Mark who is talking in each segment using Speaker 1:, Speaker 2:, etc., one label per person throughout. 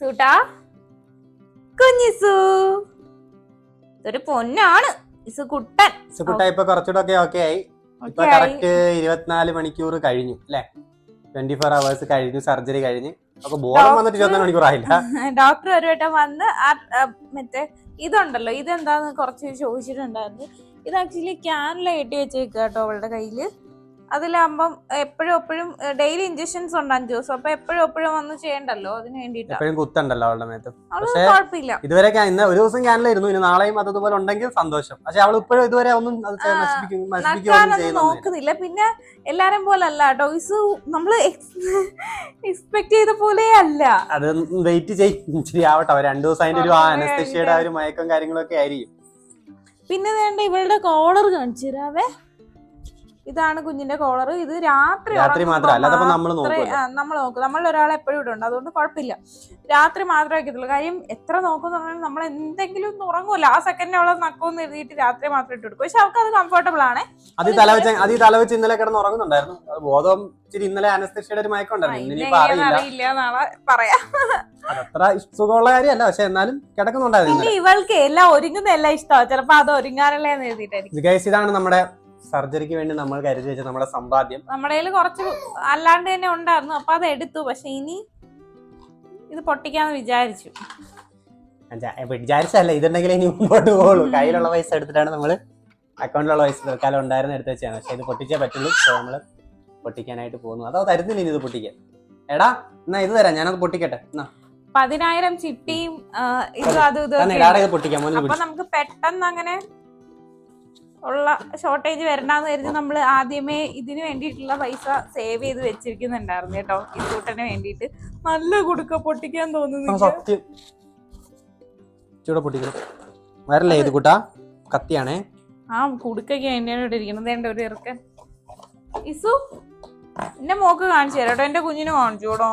Speaker 1: സൂട്ടാ? കുഞ്ഞിസു ഒരു പൊന്നാണ്. ഇസു കുട്ടൻ.
Speaker 2: സുക്കുട്ട ഇപ്പൊ കുറച്ചുകൂടെ ഒക്കെ ഓക്കെ ആയി. ഇപ്പൊ
Speaker 1: Okay ആയി.
Speaker 2: കറക്റ്റ് ഇരുപത്തിനാല് മണിക്കൂർ കഴിഞ്ഞു അല്ലെ? ട്വന്റി ഫോർ അവേഴ്സ് കഴിഞ്ഞു. സർജറി കഴിഞ്ഞ് ഒക്കെ ബോധം വന്നിട്ട് ഇരുപത്തിനാല് മണിക്കൂർ ആയില്ല.
Speaker 1: ഡോക്ടർ ഒരു വട്ടം വന്ന് ആ- ആ മറ്റേ ഇതുണ്ടല്ലോ ഇതെന്താന്ന് കുറച്ച് ചോദിച്ചിട്ടുണ്ടായിരുന്നു. ഇത് ആക്ച്വലി ക്യാനില കെട്ടി വെച്ചേക്കാട്ടോ അവളുടെ കയ്യിൽ. അതിലാകുമ്പം എപ്പോഴും എപ്പോഴും ഡെയിലി ഇഞ്ചക്ഷൻസ് ഉണ്ട് അഞ്ചു ദിവസം അപ്പൊ എപ്പോഴും എപ്പോഴും വന്ന് ചെയ്യണ്ടല്ലോ? അതിന് വേണ്ടിട്ടാ
Speaker 2: കുത്തണ്ടല്ലോ അവളുടെ മേത്ത്.
Speaker 1: കുഴപ്പമില്ല.
Speaker 2: ഇതുവരെ ഇന്ന് ഒരു ദിവസം ക്യാനിലായിരുന്നു ഇനി നാളെയും അതുപോലെ ഉണ്ടെങ്കിൽ സന്തോഷം. പക്ഷെ അവൾ ഇപ്പോഴും ഇതുവരെ ഒന്നും
Speaker 1: നോക്കുന്നില്ല. പിന്നെ എല്ലാരും പോലെ അല്ല ടോയ്സ് നമ്മൾ എക്സ്പെക്ട് ചെയ്ത പോലെ അല്ല.
Speaker 2: അത് വെയിറ്റ് ചെയ്യും ഇച്ചിരി ആവട്ടെ. രണ്ടു ദിവസം അതിന്റെ ഒരു അനസ്തഷ്യയുടെ ഒരു മയക്കം കാര്യങ്ങളൊക്കെ ആയിരിക്കും.
Speaker 1: പിന്നെ വേണ്ട ഇവളുടെ കോളർ കാണിച്ചു തരാവേ. ഇതാണ് കുഞ്ഞിന്റെ കോളർ ഇത് രാത്രി
Speaker 2: രാത്രി നമ്മൾ
Speaker 1: നോക്കും. നമ്മൾ ഒരാളെ എപ്പോഴും ഇവിടെ ഉണ്ട് അതുകൊണ്ട് കുഴപ്പമില്ല. രാത്രി മാത്രമേ വയ്ക്കത്തുള്ളൂ. കാര്യം എത്ര നോക്കും പറഞ്ഞാൽ നമ്മൾ എന്തെങ്കിലും ഒന്ന് ഉറങ്ങുമല്ലോ. ആ സെക്കൻഡ് അവളെ നക്കുമെന്ന് എഴുതിയിട്ട് രാത്രി മാത്രം ഇട്ട് കൊടുക്കും. പക്ഷെ അവർക്ക് അത് കംഫർട്ടബിൾ ആണ്.
Speaker 2: അത് ഈ തലവെച്ച് അത് ഈ തലവെച്ച് ഇന്നലെ കിടന്ന് ഉറങ്ങുന്നുണ്ടായിരുന്നു. ബോധം ഇച്ചിരി ഇന്നലെ അനസ്തേഷ്യയുടെ ഒരു മയക്കം ഉണ്ടായിരുന്നു. അറിയില്ല.
Speaker 1: നാളെ പറയാം.
Speaker 2: അതത്ര സുഖമുള്ള കാര്യമല്ല. പക്ഷെ എന്നാലും കിടക്കുന്നുണ്ടായിരുന്നു
Speaker 1: ഇവൾക്ക് എല്ലാം ഒരുങ്ങുന്ന എല്ലാം ഇഷ്ടമാണ് ചിലപ്പോ അത് ഒരുങ്ങാനല്ലേ എഴുതിയിട്ടായിരിക്കും.
Speaker 2: ഇതാണ് നമ്മുടെ സർജറിക്ക് വേണ്ടി നമ്മൾ കരുതി വെച്ച നമ്മുടെ സമ്പാദ്യം.
Speaker 1: നമ്മുടെ കയ്യിൽ കുറച്ച് അല്ലാണ്ട് തന്നെ ഉണ്ടായിരുന്നു. അപ്പൊ അത് എടുത്തു. പക്ഷെ ഇനി ഇത് പൊട്ടിക്കാന്ന് വിചാരിച്ചു.
Speaker 2: വിചാരിച്ചല്ല ഇതുണ്ടെങ്കിൽ ഇനി മുമ്പോട്ട് പോകുള്ളൂ കയ്യിലുള്ള പൈസ എടുത്തിട്ടാണ് നമ്മൾ അക്കൗണ്ടിലുള്ള പൈസ തൽക്കാലം ഉണ്ടായിരുന്ന എടുത്ത് വെച്ചാണ് പക്ഷെ ഇത് പൊട്ടിച്ചേ പറ്റുള്ളൂ. സോ നമ്മൾ പൊട്ടിക്കാനായിട്ട് പോകുന്നു. അതോ തരുന്നില്ല ഇനി ഇത് പൊട്ടിക്കാൻ. എടാ എന്നാ ഇത് തരാം. ഞാനത് പൊട്ടിക്കട്ടെ. എന്നാ.
Speaker 1: പതിനായിരം ചിട്ടിയും ഇതും അതും ഇതും
Speaker 2: പൊട്ടിക്കാം.
Speaker 1: അപ്പൊ നമുക്ക് പെട്ടെന്ന് അങ്ങനെ ഉള്ള ഷോർട്ടേജ് വരണ്ടെന്ന് കരുതി നമ്മൾ ആദ്യമേ ഇതിന് വേണ്ടിയിട്ടുള്ള പൈസ സേവ് ചെയ്ത് വെച്ചിരിക്കുന്നുണ്ടായിരുന്നു കേട്ടോ. ഈ കൂട്ടന് വേണ്ടിയിട്ട്. നല്ല കൊടുക്ക പൊട്ടിക്കാൻ തോന്നുന്നു
Speaker 2: സത്യം. ചൂടെ പൊട്ടിക്കണം. വരല്ലേ ഇത് കൂട്ടാ? കത്തിയാണേ.
Speaker 1: ആ കുടുക്കൊക്കെ വേണ്ടിയാണ് ഇവിടെ ഇരിക്കുന്നത്. വേണ്ട ഒരു ഇറക്കൻ ഇസു എന്റെ മോക്ക് കാണിച്ചു തരാം കേട്ടോ. എന്റെ കുഞ്ഞിനെ കാണിച്ചോടോ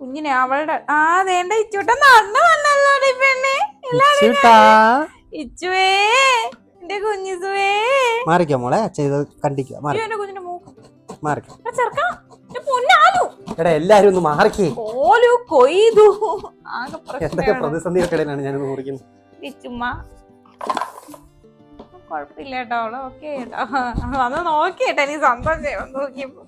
Speaker 1: കുഞ്ഞിനെ അവളുടെ ആ വേണ്ട ഇച്ചൂട്ട. നടന്നു വന്നല്ലോ പെണ്ണെ ഇച്ചുവേ. എന്റെ കുഞ്ഞിസുവേ.
Speaker 2: മാറിക്കോ മോളെ അച്ഛ ഇത് കണ്ടിക്കോ മാറി
Speaker 1: അയ്യോ എന്റെ കുഞ്ഞിന്റെ മൂക്ക്
Speaker 2: മാറിക്കോ.
Speaker 1: എടാ ചെറുക്കാ പൊന്നാലു
Speaker 2: എടാ എല്ലാരും ഒന്ന് മാറിക്കേ.
Speaker 1: ഓലു കൊയ്തു.
Speaker 2: എന്തൊക്കെ പ്രതിസന്ധികൾക്കിടയിലാണ് ഞാനിത് മുറിക്കുന്നത്
Speaker 1: ചുമ്മാ. കൊഴപ്പില്ല കേട്ടോ അവൾ. ഓക്കെ കേട്ടോ. വന്ന് നോക്കിയേട്ടോ നീ സന്തോഷം വന്ന് നോക്കിയപ്പോ.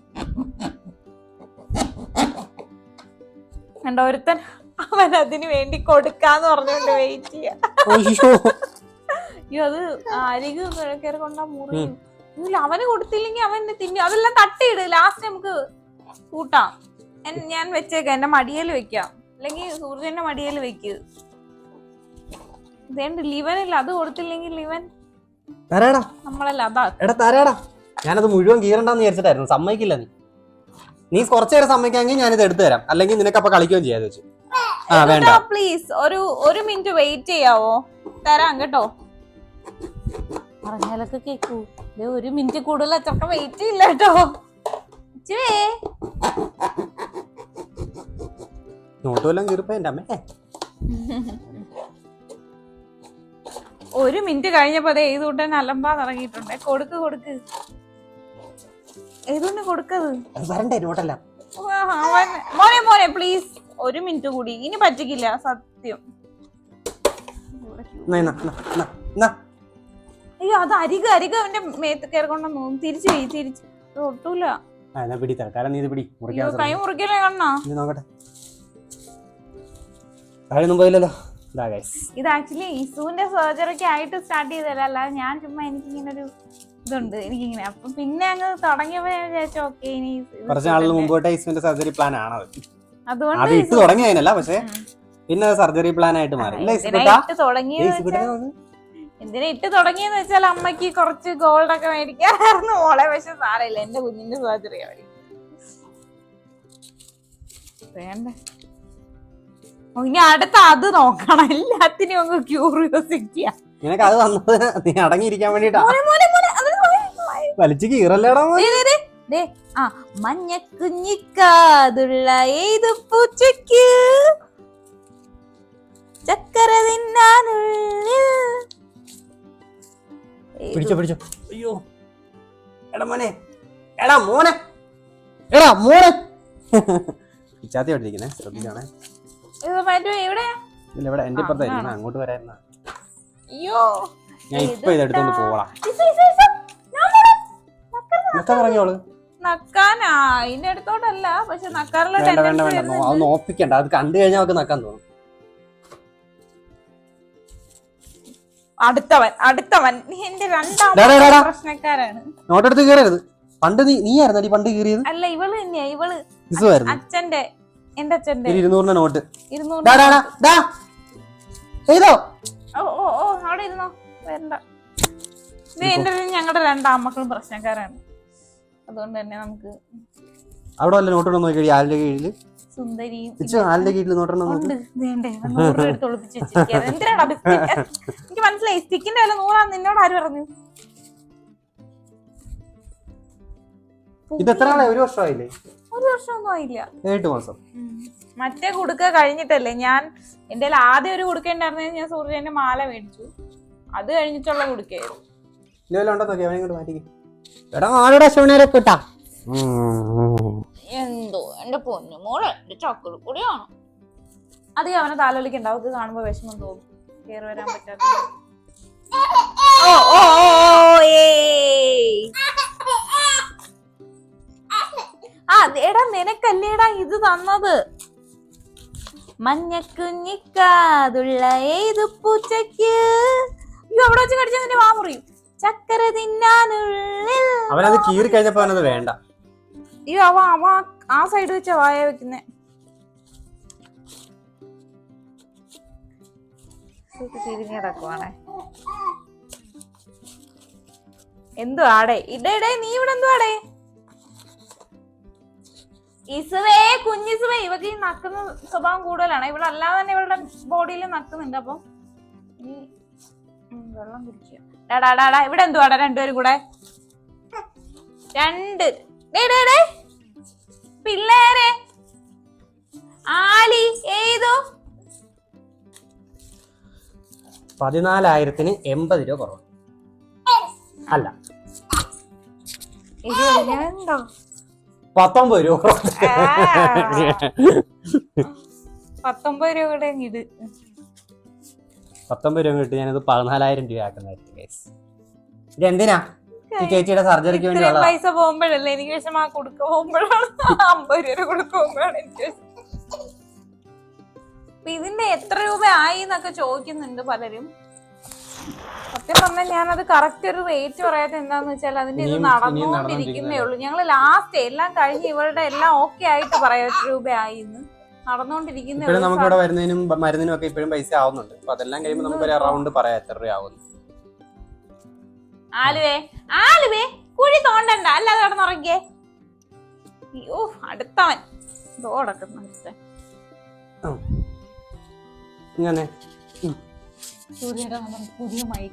Speaker 1: കണ്ടോ ഒരുത്തൻ അവൻ അതിന് വേണ്ടി കൊടുക്കാന്ന് പറഞ്ഞുകൊണ്ട് വെയിറ്റ് ചെയ്യാ.
Speaker 2: അയ്യോ
Speaker 1: അത് അരികു കയറി കൊണ്ടാ മുറി ഇല്ല അവന് കൊടുത്തില്ലെങ്കിൽ അവൻ തിന്നു. അതെല്ലാം തട്ടിയിട്. ലാസ്റ്റ് നമുക്ക് കൂട്ടാം. ഞാൻ വെച്ചേക്ക. എന്റെ മടിയേൽ വെക്കാം. അല്ലെങ്കിൽ സൂര്യന്റെ മടിയേൽ വെക്ക്. ഇതേണ്ട് ലിവനല്ല. അത് കൊടുത്തില്ലെങ്കിൽ ലിവൻ
Speaker 2: തരാടാ.
Speaker 1: നമ്മളല്ല അതാ.
Speaker 2: എടാ തരാടാ. ഞാനത് മുഴുവൻ കീറണ്ടെന്ന് വിചാരിച്ചിട്ടായിരുന്നു. സമ്മതിക്കില്ല നീ. നീ കുറച്ചു നേരം സമ്മതിക്കാമെങ്കിൽ ഞാനിത് എടുത്തു തരാം. അല്ലെങ്കിൽ നിനക്ക് അപ്പൊ കളിക്കുകയും ചെയ്യാതെ വെച്ചു ആ വേണ്ട.
Speaker 1: പ്ലീസ് ഒരു ഒരു മിനിറ്റ് വെയിറ്റ് ചെയ്യാവോ? തരാം കേട്ടോ. പറഞ്ഞാലൊക്കെ കേക്കൂ. ഇതേ ഒരു മിനിറ്റ് കൂടുതൽ അച്ചക്ക വെയിറ്റ് ചെയ്യില്ല കേട്ടോ.
Speaker 2: അമ്മേ.
Speaker 1: ഒരു മിനിറ്റ് കഴിഞ്ഞപ്പോ ദേ ഏതുകൂട്ടൻ അലമ്പാ ഇറങ്ങിയിട്ടുണ്ട് കൊടുക്ക് കൊടുക്ക്. ഏതുകൊണ്ട് കൊടുക്കത്?
Speaker 2: അത് വരണ്ടേ നോട്ടല്ല
Speaker 1: മോനെ മോനെ പ്ലീസ് ഒരു മിനിറ്റ് കൂടി. ഇനി പറ്റിക്കില്ല സത്യം. അയ്യോ അത് അരിക അരിക അവന്റെ മേത്ത് കയറിക്കൊണ്ടെന്ന് തോന്നുന്നു തിരിച്ചു പോയി തിരിച്ചു. ഒട്ടൂല.
Speaker 2: ആ, എന്നാ പിടി തൽക്കാലം നീ ഇത് പിടി. മുറിക്കാൻ
Speaker 1: കൈ. മുറിക്കല്ലേ കണ്ണാ?
Speaker 2: നോക്കട്ടെ. താഴെയൊന്നും പോയില്ലല്ലോ. ഇതാ
Speaker 1: ആക്ച്വലി ഇസുവിന്റെ സർജറിക്ക് ആയിട്ട് സ്റ്റാർട്ട് ചെയ്തതല്ല? അല്ലാതെ ഞാൻ ചുമ്മാ എനിക്കിങ്ങനെ ഒരു ഇതുണ്ട് എനിക്കിങ്ങനെ. അപ്പൊ പിന്നെ അങ്ങ് തുടങ്ങിയപ്പോ ഞാൻ വിചാരിച്ചു ഓക്കെ ഇനി
Speaker 2: കുറച്ച്. മുമ്പോട്ട് സർജറി പ്ലാൻ ആണത്.
Speaker 1: അതുകൊണ്ട്
Speaker 2: ഇട്ട് തുടങ്ങിയതിനല്ല പക്ഷെ പിന്നെ സർജറി പ്ലാൻ ആയിട്ട് മാറി.
Speaker 1: എന്തിനാ ഇട്ട് തുടങ്ങിയെന്ന് വെച്ചാൽ അമ്മയ്ക്ക് കുറച്ച് ഗോൾഡ് ഒക്കെ മേടിക്കാറായിരുന്നു മോളെ. പക്ഷെ സാരമില്ല എന്റെ കുഞ്ഞിന്റെ സർജറി വേണ്ട. ഇനി അടുത്ത അത് നോക്കണം. എല്ലാത്തിനും അങ്ങ് ക്യൂറിയോസിറ്റിയാ
Speaker 2: നിനക്ക് അത് വന്നത് നീ അടങ്ങിയിരിക്കാൻ വേണ്ടിട്ടാ. വലിച്ചു കീറല്ലേടാ
Speaker 1: ആ മഞ്ഞ കുഞ്ഞിക്കാതുള്ള ഏതു പൂച്ചയ്ക്ക്? ചക്കര തിന്നാനുള്ളിൽ ഏതു
Speaker 2: പിടിച്ചോ പിടിച്ചോ. അയ്യോ. എടാ മോനെ. എടാ മോനെ. എടാ മോനെ. പിച്ചാത്തി ഇരിക്കുന്നേ
Speaker 1: ശ്രദ്ധിക്കണേ
Speaker 2: ഇല്ല ഇവിടെ എന്റെ
Speaker 1: ആ,
Speaker 2: അങ്ങോട്ട് വരായിരുന്ന?
Speaker 1: അയ്യോ.
Speaker 2: ഞാൻ ഇപ്പൊ ഇത് എടുത്തോണ്ട് പോവാം.
Speaker 1: ഇസ് ഇസ് ഇസ്. ഞാൻ പോടാ. നക്കരുത്.
Speaker 2: എന്താ പറഞ്ഞോൾ
Speaker 1: നക്കാനാ ഇതിന്റെ അടുത്തോട്ടല്ല പക്ഷെ നക്കാറുള്ള
Speaker 2: വേണ്ട വേണ്ട
Speaker 1: tendency
Speaker 2: വേണ്ട നോ- അത്. നോപ്പിക്കണ്ട അത് കണ്ടു കഴിഞ്ഞാൽ നമുക്ക് നക്കാൻ തോന്നും.
Speaker 1: അടുത്തവൻ അടുത്തവൻ. നീ എന്റെ. പ്രശ്നക്കാരാണ്.
Speaker 2: നോട്ടെടുത്ത് കയറരുത്. പണ്ട് നീ നീ ആയിരുന്നു പണ്ട് കീറിയത്?
Speaker 1: അല്ല ഇവൾ തന്നെയാ.
Speaker 2: ഇവൾ
Speaker 1: അച്ഛന്റെ എന്റെ അച്ഛന്റെ.
Speaker 2: ഇരുന്നൂറിന്റെ നോട്ട്. ഡാ
Speaker 1: ഓ ഓ ഓ അവിടെ ഇരുന്നോ? വരണ്ട. ഇത് എന്റെ ഞങ്ങളുടെ രണ്ടാമക്കളും പ്രശ്നക്കാരാണ്. അതുകൊണ്ട് തന്നെ നമുക്ക്
Speaker 2: അവിടെ വല്ല നോട്ട് നോക്കി ആരുടെ കീഴിൽ?
Speaker 1: സുന്ദരിയും എന്തിനാണ്? എനിക്ക് മനസ്സിലായി സ്റ്റിക്കിന്റെ വില നൂറാന്ന് നിന്നോട് ആര് പറഞ്ഞു?
Speaker 2: ഇത് എത്ര നാളെ ഒരു വർഷമായില്ലേ?
Speaker 1: ഒരു വർഷമൊന്നും ആയില്ല.
Speaker 2: ഏഴ് മാസം.
Speaker 1: മറ്റേ കുടുക്ക കഴിഞ്ഞിട്ടല്ലേ ഞാൻ എന്റെ ആദ്യം ഒരു കുടുക്ക ഉണ്ടായിരുന്നെങ്കിൽ ഞാൻ സൂര്യന്റെ മാല മേടിച്ചു. അത് കഴിഞ്ഞിട്ടുള്ള കുടുക്കയായിരുന്നു
Speaker 2: എടാ ആരുടെ ശിവനേരെ കിട്ടാ.
Speaker 1: എന്റെ പൊന്നു മോളെ എന്റെ ചക്കൽ കൂടിയാണ് അധികം അവനെ താലോലിക്ക് ഉണ്ടാവും. ഇത് കാണുമ്പോ വിഷമം തോന്നും. കേറി വരാൻ പറ്റാത്ത ഓ ഓ ഓ. ആ എടാ നിനക്കല്ലേടാ ഇത് തന്നത്? മഞ്ഞക്കുഞ്ഞിക്കാതുള്ള ഏത് പൂച്ചയ്ക്ക്? അയ്യോ അവിടെ വെച്ച് കടിച്ചാൽ നിന്റെ വാ മുറിയും. ചക്കര തിന്നാനുള്ളിൽ
Speaker 2: അവനത് കീറി കഴിഞ്ഞപ്പോ അവനത് വേണ്ട.
Speaker 1: അയ്യോ അവ അവ ആ സൈഡ് വെച്ചാ വായ വെക്കുന്നേ. തിരിഞ്ഞു കിടക്കുവാണേ. എന്തുവാടേ? ഇടേ നീ ഇവിടെ എന്തുവാടേ? ഇസുവേ കുഞ്ഞിസുവേ ഇവക്ക് ഈ നക്കുന്ന സ്വഭാവം കൂടുതലാണ്. ഇവിടെ അല്ലാതെ തന്നെ ഇവളുടെ ബോഡിയിൽ നക്കുന്നുണ്ട് അപ്പം നീ വെള്ളം കുടിക്കുക. ഡാടാ ഡാടാ ഇവിടെ എന്തുവാടാ? രണ്ടുപേരും കൂടെ. രണ്ട്. Day day day.
Speaker 2: പതിനാലായിരത്തിന് എൺപത് രൂപ കുറവ്. അല്ല. പത്തൊമ്പത് രൂപ
Speaker 1: പത്തൊമ്പത് ഇട്
Speaker 2: പത്തൊമ്പത് രൂപ കിട്ടി ഞാനത് പതിനാലായിരം രൂപ ആക്കുന്നതായിരിക്കും. ഇത് എന്തിനാ? ഈ ചേച്ചിയുടെ സർജറിക്ക് വേണ്ടി
Speaker 1: പൈസ പോകുമ്പോഴല്ലേ എനിക്ക് വിഷമാ? ആ കൊടുക്ക പോകുമ്പോഴാണ്. അമ്പത് രൂപ കൊടുക്കുമ്പോഴാണ് എനിക്ക് വിഷമം. അപ്പൊ ഇതിന്റെ എത്ര രൂപ ആയി എന്നൊക്കെ ചോദിക്കുന്നുണ്ട് പലരും. സത്യം പറഞ്ഞാൽ ഞാനത് കറക്റ്റ് ഒരു റേറ്റ് പറയാത്ത എന്താന്ന് വെച്ചാൽ അതിന്റെ ഇത് നടന്നുകൊണ്ടിരിക്കുന്നേ ഉള്ളൂ. ഞങ്ങൾ ലാസ്റ്റ് എല്ലാം കഴിഞ്ഞ് ഇവരുടെ എല്ലാം ഓക്കെ ആയിട്ട് പറയാം എത്ര രൂപ ആയി എന്ന്. നടന്നുകൊണ്ടിരിക്കുന്നേ ഉള്ളൂ
Speaker 2: നമുക്ക് ഇവിടെ വരുന്നതിനും മരുന്നിനും ഒക്കെ ഇപ്പോഴും പൈസ ആവുന്നുണ്ട്. അപ്പൊ അതെല്ലാം കഴിയുമ്പോൾ നമുക്ക് ഒരു അറൗണ്ട് പറയാം എത്ര രൂപയാവുന്നു
Speaker 1: ആലുവേ ആലുവേ കുഴി തോണ്ടണ്ട. അല്ലാതെ കിടന്നുറങ്ങിയേ അയ്യോ അടുത്തവൻ. ഇതോ കിടക്കുന്നു അടുത്ത
Speaker 2: ഇങ്ങനെ.
Speaker 1: പുതിയ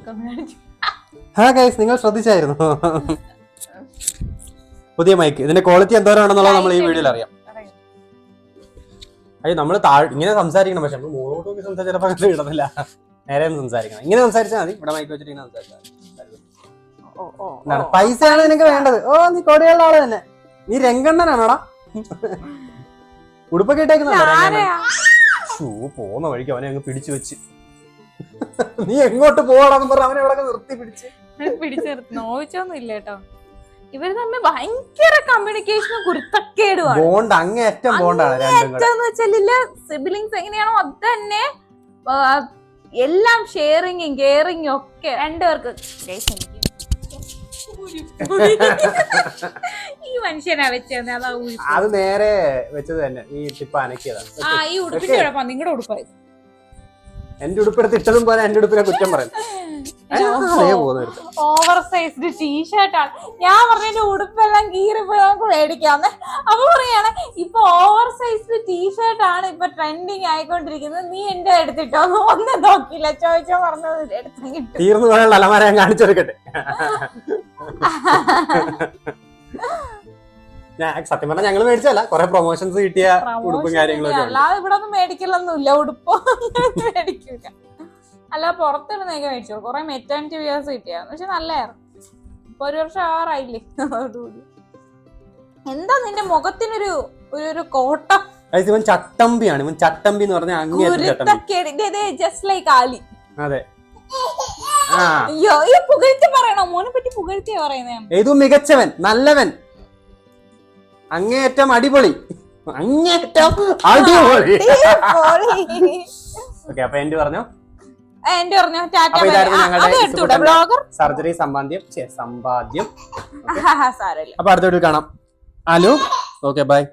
Speaker 1: കാണിച്ചു.
Speaker 2: ഹാ ഗൈസ് നിങ്ങൾ ശ്രദ്ധിച്ചായിരുന്നു? പുതിയ മൈക്ക്. ഇതിന്റെ ക്വാളിറ്റി എന്തോരാണെന്നുള്ളത് നമ്മൾ ഈ വീഡിയോയിൽ അറിയാം. അയ്യോ നമ്മൾ താഴെ ഇങ്ങനെ സംസാരിക്കണം പക്ഷെ നമ്മൾ മുകളോട്ട് നോക്കി സംസാരിച്ചാൽ ഇടുന്നില്ല നേരെ ഒന്ന് സംസാരിക്കണം. ഇങ്ങനെ സംസാരിച്ചാൽ മതി. ഇവിടെ മൈക്ക് വെച്ചിട്ട് ഇങ്ങനെ സംസാരിച്ചാൽ എന്താണ്? പൈസയാണ് നിനക്ക് വേണ്ടത്. ഓ നീ കൊടിയുള്ള ആൾ തന്നെ. നീ രംഗണ്ണനാണോടാ? ഉടുപ്പൊക്കെ ഇട്ടേക്കുന്നുണ്ടോ ഷൂ പോന്ന വഴിക്ക് അവനെ അങ്ങ് പിടിച്ചു വെച്ച്. നീ എങ്ങോട്ട് പോവാണെന്ന് പറഞ്ഞ അവനെ അവിടെ നിർത്തി പിടിച്ച്.
Speaker 1: പിടിച്ചു നിർത്തി. നോവിച്ചൊന്നും ഇല്ല കേട്ടോ. ഇവർ തമ്മിൽ ഭയങ്കര കമ്മ്യൂണിക്കേഷനും കുരുത്തക്കേടുമാണ്.
Speaker 2: ബോണ്ട് ബോണ്ടാണ്
Speaker 1: എന്ന് വെച്ചാലില്ല സിബിലിങ്സ് എങ്ങനെയാണോ അത് തന്നെ എല്ലാം ഷെയറിങ്ങും കെയറിങ്ങും ഒക്കെ. രണ്ടുപേർക്ക്. ഈ മനുഷ്യനാ വെച്ചത് അതാ
Speaker 2: അത് നേരെ വെച്ചത് തന്നെ ഈ ടിപ്പ് അനക്കിയതാണ്.
Speaker 1: ആ ഈ ഉടുപ്പിന്റെ കുഴപ്പം നിങ്ങളുടെ ഉടുപ്പായി.
Speaker 2: എന്റെ ഉടുപ്പെടുത്ത് ഇട്ടതും പോലെ എന്റെ ഉടുപ്പിനെ കുറ്റം പറയും. പോകുന്നവർക്ക്
Speaker 1: ഓവർ സൈസ്ഡ് ടീഷർട്ടാണ് ഞാൻ പറഞ്ഞ ഉടുപ്പെല്ലാം കീറിപ്പോയി നമുക്ക് മേടിക്കാന്ന്. അപ്പൊ പറയാണ് ഇപ്പൊ ഓവർ സൈസ്ഡ് ടീഷർട്ട് ആണ് ഇപ്പൊ ട്രെൻഡിങ് ആയിക്കൊണ്ടിരിക്കുന്നത്. നീ എന്റെ എടുത്തിട്ടോ? ഒന്നും നോക്കില്ല ചോദിച്ചോ പറഞ്ഞത് എടുത്തു
Speaker 2: തീർന്നു പോയുള്ള അലമാര ഞാൻ കാണിച്ചെടുക്കട്ടെ സത്യം പറഞ്ഞാൽ ഞങ്ങൾ മേടിച്ചല്ല കുറെ പ്രൊമോഷൻസ് കിട്ടിയ ഉടുപ്പും കാര്യങ്ങളൊക്കെ
Speaker 1: അല്ലാതെ ഇവിടെ ഒന്നും മേടിക്കലൊന്നുമില്ല. ഉടുപ്പോ മേടിക്കൂല. അല്ല പുറത്തിടുന്നൊക്കെ മേടിച്ചോളൂ കുറെ മെറ്റേണിറ്റി വിയേഴ്സ് കിട്ടിയായിരുന്നു പക്ഷെ നല്ലായിരുന്നു. ഇപ്പൊ ഒരു വർഷം ആറായില്ലേ? അതോടുകൂടി. എന്താ നിന്റെ മുഖത്തിനൊരു ഒരു ഒരു കോട്ട?
Speaker 2: ഇവൻ ചട്ടമ്പിയാണ്. ഇവൻ ചട്ടമ്പി എന്ന് പറഞ്ഞാൽ
Speaker 1: ജസ്റ്റ് ലൈക്ക് ആലി.
Speaker 2: അതെ.
Speaker 1: അയ്യോ ഈ പുകഴ്ത്തി പറയണോ? മോനെ പറ്റി പുകഴ്ത്തിയാ പറയുന്നേ?
Speaker 2: ഏതു മികച്ചവൻ നല്ലവൻ. അങ്ങേയറ്റം അടിപൊളി. അങ്ങേറ്റം അടിപൊളി. ഓക്കെ അപ്പൊ എന്റെ പറഞ്ഞു?
Speaker 1: എന്റെ പറഞ്ഞു? ടാറ്റ ബ്ലോഗർ.
Speaker 2: സർജറി സമ്പാദ്യം സമ്പാദ്യം. അപ്പൊ അടുത്ത വീട്ടിൽ കാണാം. ഹലോ? Okay bye